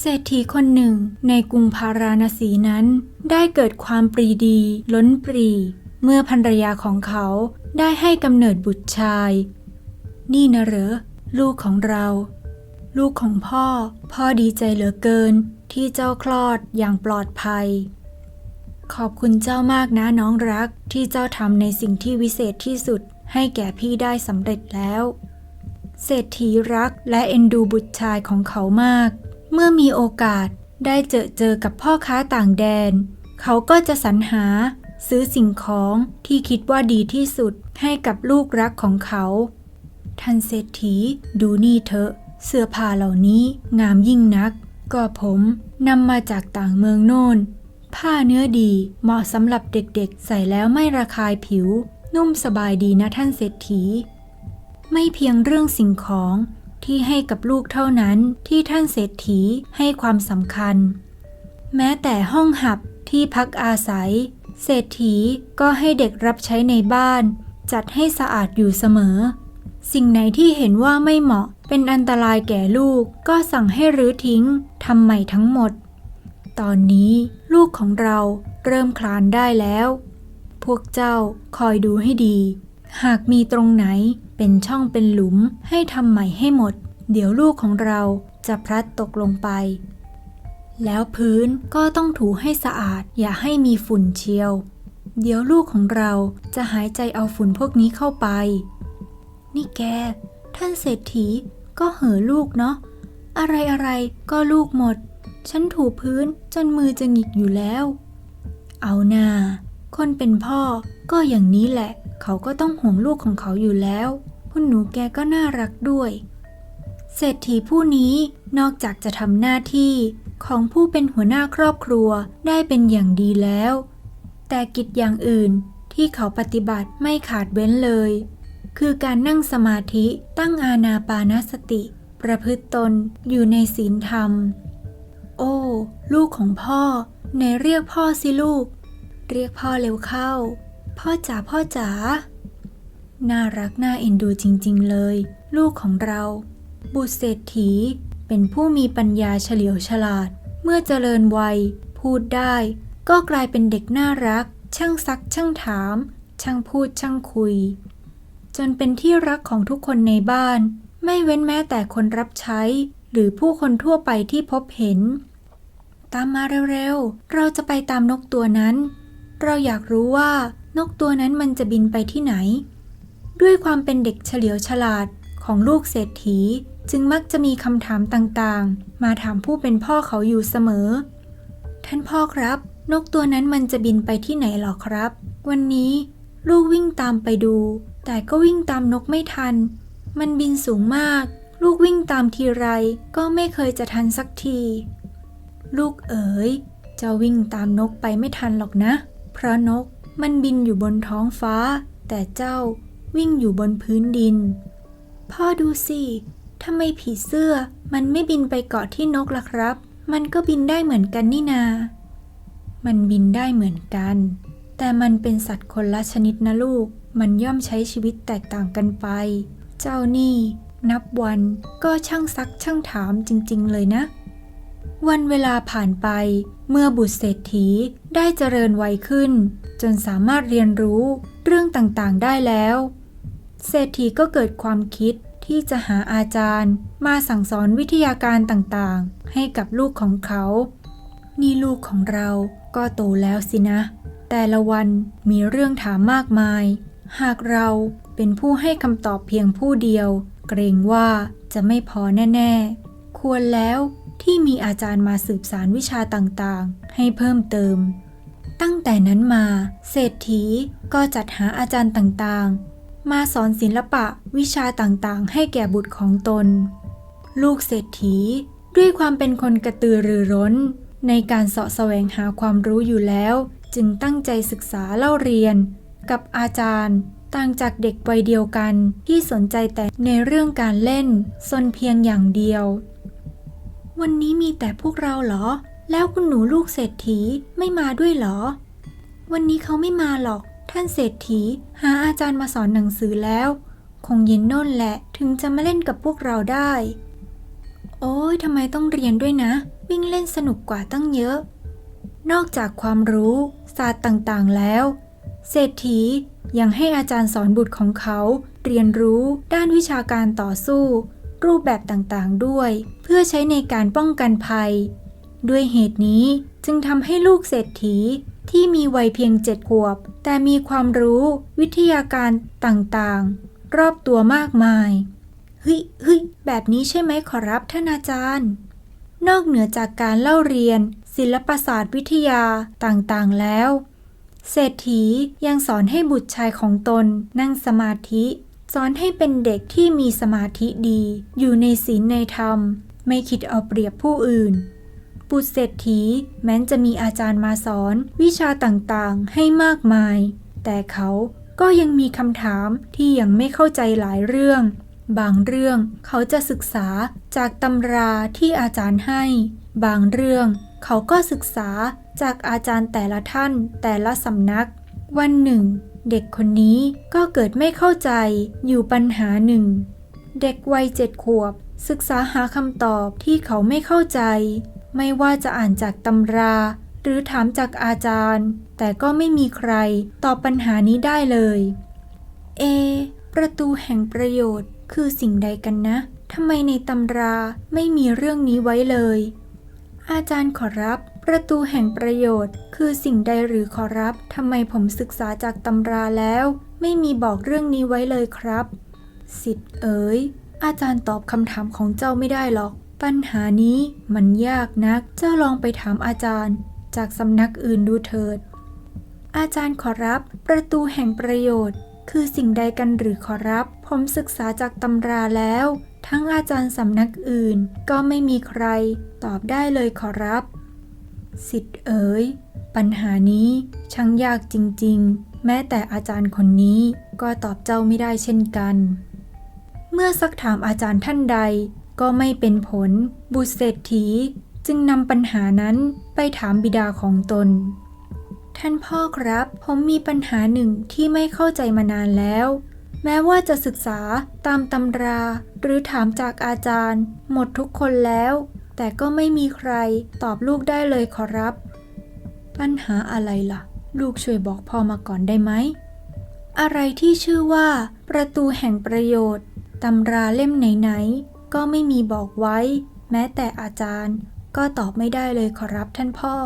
เศรษฐีคนหนึ่งในกรุงพาราณสีนั้น ได้เกิดความปรีดี ล้นปรี เมื่อภรรยาของเขาได้ให้กำเนิดบุตรชาย นี่นะเหรอ ลูกของเรา ลูกของพ่อ พ่อดีใจเหลือเกิน ที่เจ้าคลอดอย่างปลอดภัย ขอบคุณเจ้ามากนะน้องรักที่เจ้าทำในสิ่งที่วิเศษที่สุดให้แก่พี่ได้สำเร็จแล้ว เศรษฐีรักและเอ็นดูบุตรชายของเขามาก เมื่อมีโอกาสได้เจอเจอกับพ่อค้าต่างแดน เขาก็จะสรรหาซื้อสิ่งของที่คิดว่าดีที่สุดให้กับลูกรักของเขา ท่านเศรษฐีดูนี่เถอะ เสื้อผ้าเหล่านี้งามยิ่งนัก ก็ผมนำมาจากต่างเมืองโน่น ผ้าเนื้อดีเหมาะสำหรับเด็กๆ ใส่แล้วไม่ระคายผิว นุ่มสบายดีนะท่านเศรษฐี ไม่เพียงเรื่องสิ่งของ ที่ให้กับลูกเท่านั้นที่ท่านเศรษฐีให้ความสำคัญ แม้แต่ห้องหับที่พักอาศัย เศรษฐีก็ให้เด็กรับใช้ในบ้าน จัดให้สะอาดอยู่เสมอ สิ่งไหนที่เห็นว่าไม่เหมาะเป็นอันตรายแก่ลูกก็สั่งให้รื้อทิ้งทำใหม่ทั้งหมด ตอนนี้ลูกของเราเริ่มคลานได้แล้ว พวกเจ้าคอยดูให้ดี หากมีตรงไหน เป็นช่องเป็นหลุมให้ทำใหม่ให้หมด เดี๋ยวลูกของเราจะพลัดตกลงไป แล้วพื้นก็ต้องถูให้สะอาดอย่าให้มีฝุ่นเชียว เดี๋ยวลูกของเราจะหายใจเอาฝุ่นพวกนี้เข้าไป นี่แก ท่านเศรษฐีก็เห่อลูกเนาะอะไรอะไรก็ลูกหมด ฉันถูพื้นจนมือจะหงิกอยู่แล้ว เอานา คนเป็นพ่อก็อย่างนี้แหละ เขาก็ต้องห่วงลูกของเขาอยู่แล้ว คุณหนูแกก็น่ารักด้วย เศรษฐีผู้นี้นอกจากจะทำหน้าที่ของผู้เป็นหัวหน้าครอบครัวได้เป็นอย่างดีแล้ว แต่กิจอย่างอื่นที่เขาปฏิบัติไม่ขาดเว้นเลย คือการนั่งสมาธิตั้งอาณาปานสติ ประพฤติตนอยู่ในศีลธรรม โอ้ ลูกของพ่อไหนเรียกพ่อสิลูก เรียกพ่อเร็วเข้า พ่อจ๋าพ่อจ๋า น่ารักน่าเอ็นดูจริง ๆ เลย ลูกของเรา บุตรเศรษฐี เป็นผู้มีปัญญาเฉลียวฉลาด เมื่อเจริญวัย พูดได้ ก็กลายเป็นเด็กน่ารัก ช่างซัก ช่างถาม ช่างพูดช่างคุย จนเป็นที่รักของทุกคนในบ้าน ไม่เว้นแม้แต่คนรับใช้ หรือผู้คนทั่วไปที่พบเห็นตามมาเร็วๆ เราจะไปตามนกตัวนั้น เราอยากรู้ว่านกตัวนั้นมันจะบินไปที่ไหน ด้วยความเป็นเด็กเฉลียวฉลาดของลูกเศรษฐีจึงมักจะมีคำถามต่างๆ มาถามผู้เป็นพ่อเขาอยู่เสมอ ท่านพ่อครับ นกตัวนั้นมันจะบินไปที่ไหนหรอครับ วันนี้ลูกวิ่งตามไปดู แต่ก็วิ่งตามนกไม่ทัน มันบินสูงมาก ลูกวิ่งตามทีไรก็ไม่เคยจะทันสักที ลูกเอ๋ยจะวิ่งตามนกไปไม่ทันหรอกนะ เพราะนกมันบินอยู่บนท้องฟ้า แต่เจ้าวิ่งอยู่บนพื้นดิน พ่อดูสิทำไมผีเสื้อมันไม่บินไปเกาะที่นกล่ะครับ มันก็บินได้เหมือนกันนี่นา มันบินได้เหมือนกัน แต่มันเป็นสัตว์คนละชนิดนะลูก มันย่อมใช้ชีวิตแตกต่างกันไป เจ้านี่นับวันก็ช่างซักช่างถามจริง ๆ เลยนะ วันเวลาผ่านไป เมื่อบุตรเศรษฐี ได้เจริญวัยขึ้น จนสามารถเรียนรู้เรื่องต่างๆได้แล้ว เศรษฐีก็เกิดความคิดที่จะหาอาจารย์ มาสั่งสอนวิทยาการต่างๆ ให้กับลูกของเขา นี่ลูกของเราก็โตแล้วสินะ แต่ละวันมีเรื่องถามมากมาย หากเราเป็นผู้ให้คำตอบเพียงผู้เดียว เกรงว่าจะไม่พอแน่ ๆ ควรแล้วที่มีอาจารย์มาสืบสารวิชาต่างๆ ให้เพิ่มเติม ตั้งแต่นั้นมา เศรษฐีก็จัดหาอาจารย์ต่างๆ มาสอนศิลปะวิชาต่างๆ ให้แก่บุตรของตน ลูกเศรษฐีด้วยความเป็นคนกระตือรือร้น ในการเสาะแสวงหาความรู้อยู่แล้ว จึงตั้งใจศึกษาเล่าเรียน กับอาจารย์ต่างจากเด็กวัยเดียวกันที่สนใจแต่ในเรื่องการเล่นซนเพียงอย่างเดียว วันนี้มีแต่พวกเราเหรอ แล้วคุณหนูลูกเศรษฐีไม่มาด้วยเหรอ วันนี้เขาไม่มาหรอก ท่านเศรษฐีหาอาจารย์มาสอนหนังสือแล้ว คงเย็นน่นแหละถึงจะมาเล่นกับพวกเราได้ โอ้ยทำไมต้องเรียนด้วยนะ วิ่งเล่นสนุกกว่าตั้งเยอะ นอกจากความรู้ศาสตร์ต่างๆแล้ว เศรษฐียังให้อาจารย์สอนบุตรของเขาเรียนรู้ด้านวิชาการต่อสู้ รูปแบบต่างๆด้วย เพื่อใช้ในการป้องกันภัย ด้วยเหตุนี้จึงทำให้ลูกเศรษฐีที่มีวัยเพียงเจ็ดขวบ แต่มีความรู้วิทยาการต่างๆ รอบตัวมากมายเฮ้ยเฮ้ยแบบนี้ใช่ไหมขอรับท่านอาจารย์ นอกเหนือจากการเล่าเรียน ศิลปศาสตร์วิทยาต่างๆแล้ว เศรษฐียังสอนให้บุตรชายของตนนั่งสมาธิ สอนให้เป็นเด็กที่มีสมาธิดี อยู่ในศีลในธรรม ไม่คิดเอาเปรียบผู้อื่น บุตรเศรษฐีแม้จะมีอาจารย์มาสอน วิชาต่างๆ ให้มากมาย แต่เขาก็ยังมีคำถามที่ยังไม่เข้าใจหลายเรื่อง บางเรื่องเขาจะศึกษาจากตำราที่อาจารย์ให้ บางเรื่องเขาก็ศึกษาจากอาจารย์แต่ละท่านแต่ละสำนัก วันหนึ่ง เด็กคนนี้ก็เกิดไม่เข้าใจอยู่ปัญหาหนึ่ง เด็กวัยเจ็ดขวบ ศึกษาหาคำตอบที่เขาไม่เข้าใจ ไม่ว่าจะอ่านจากตำรา หรือถามจากอาจารย์ แต่ก็ไม่มีใครตอบปัญหานี้ได้เลย เอ ประตูแห่งประโยชน์คือสิ่งใดกันนะทำไมในตำราไม่มีเรื่องนี้ไว้เลย อาจารย์ขอรับ ประตูแห่งประโยชน์ คือสิ่งใดหรือขอรับทำไมผมศึกษาจากตำราแล้ว ไม่มีบอกเรื่องนี้ไว้เลยครับ สิทธิ์เอ๋ยอาจารย์ตอบคำถามของเจ้าไม่ได้หรอก ปัญหานี้มันยากนัก เจ้าลองไปถามอาจารย์ จากสำนักอื่นดูเถิด อาจารย์ขอรับ ประตูแห่งประโยชน์ คือสิ่งใดกันหรือขอรับ ผมศึกษาจากตำราแล้ว ทั้งอาจารย์สำนักอื่น ก็ไม่มีใคร ตอบได้เลยขอรับ สิทธิ์เอ๋ย ปัญหานี้ช่างยากจริง ๆ แม้แต่อาจารย์คนนี้ก็ตอบเจ้าไม่ได้เช่นกัน เมื่อซักถามอาจารย์ท่านใด ก็ไม่เป็นผล บุตรเศรษฐีจึงนำปัญหานั้นไปถามบิดาของตน ท่านพ่อครับ ผมมีปัญหาหนึ่งที่ไม่เข้าใจมานานแล้ว แม้ว่าจะศึกษาตามตำรา หรือถามจากอาจารย์ หมดทุกคนแล้ว แต่ก็ไม่มีใครตอบลูกได้เลยขอรับ ปัญหาอะไรล่ะ ลูกช่วยบอกพ่อมาก่อนได้ไหม อะไรที่ชื่อว่า ประตูแห่งประโยชน์ตำราเล่มไหนๆ ก็ไม่มีบอกไว้ แม้แต่อาจารย์ก็ตอบไม่ได้เลยขอรับท่านพ่อ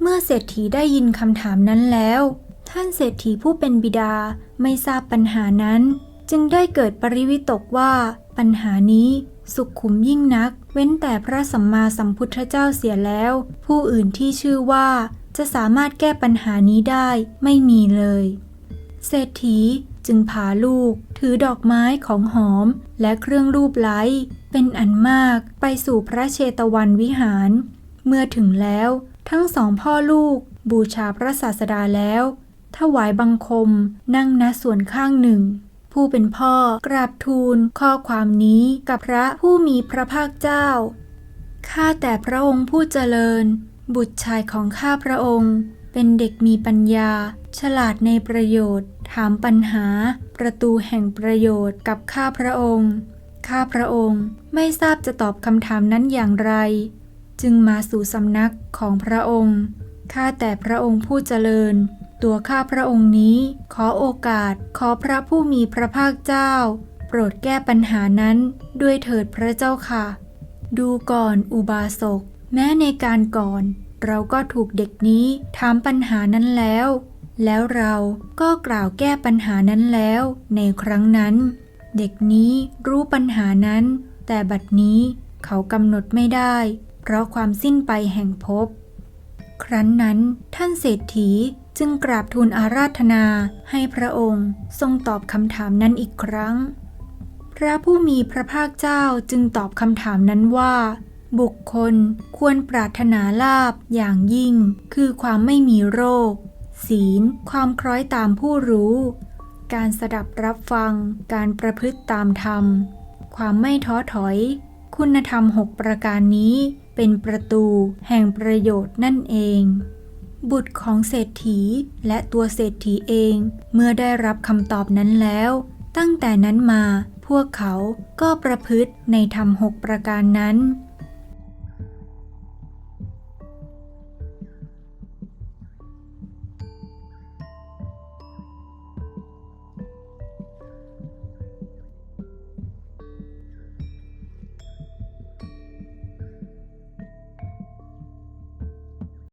เมื่อเศรษฐีได้ยินคำถามนั้นแล้ว ท่านเศรษฐีผู้เป็นบิดาไม่ทราบปัญหานั้น จึงได้เกิดปริวิตกว่าปัญหานี้สุขขุมยิ่งนัก เว้นแต่พระสัมมาสัมพุทธเจ้าเสียแล้ว ผู้อื่นที่ชื่อว่าจะสามารถแก้ปัญหานี้ได้ไม่มีเลย เศรษฐีจึงพาลูก ถือดอกไม้ของหอมและเครื่องรูปไล้เป็นอันมากไปสู่พระเชตวันวิหาร เมื่อถึงแล้ว ทั้งสองพ่อลูกบูชาพระศาสดาแล้ว ถวายบังคมนั่งณส่วนข้างหนึ่ง ผู้เป็นพ่อกราบทูลข้อความนี้กับพระผู้มีพระภาคเจ้า ข้าแต่พระองค์ผู้เจริญ บุตรชายของข้าพระองค์ เป็นเด็กมีปัญญา ฉลาดในประโยชน์ ถามปัญหา ประตูแห่งประโยชน์กับข้าพระองค์ ข้าพระองค์ไม่ทราบจะตอบคำถามนั้นอย่างไร จึงมาสู่สำนักของพระองค์ ข้าแต่พระองค์ผู้เจริญ ตัวข้าพระองค์นี้ขอโอกาสขอพระผู้มีพระภาคเจ้า โปรดแก้ปัญหานั้นด้วยเถิดพระเจ้าค่ะ ดูก่อนอุบาสก แม้ในการก่อน เราก็ถูกเด็กนี้ถามปัญหานั้นแล้ว แล้วเราก็กล่าวแก้ปัญหานั้นแล้ว ในครั้งนั้น เด็กนี้รู้ปัญหานั้น แต่บัดนี้เขากำหนดไม่ได้ เพราะความสิ้นไปแห่งภพครั้นนั้นท่านเศรษฐีจึงกราบทูลอาราธนาให้พระองค์ทรงตอบคำถามนั้นอีกครั้ง พระผู้มีพระภาคเจ้าจึงตอบคำถามนั้นว่า บุคคลควรปรารถนาลาบอย่างยิ่ง คือความไม่มีโรค ศีล ความคล้อยตามผู้รู้ การสดับรับฟัง การประพฤติตามธรรม ความไม่ท้อถอย คุณธรรมหกประการนี้เป็นประตูแห่งประโยชน์นั่นเอง บุตรของเศรษฐีและตัวเศรษฐีเอง เมื่อได้รับคำตอบนั้นแล้ว ตั้งแต่นั้นมาพวกเขาก็ประพฤติในธรรมหกประการนั้น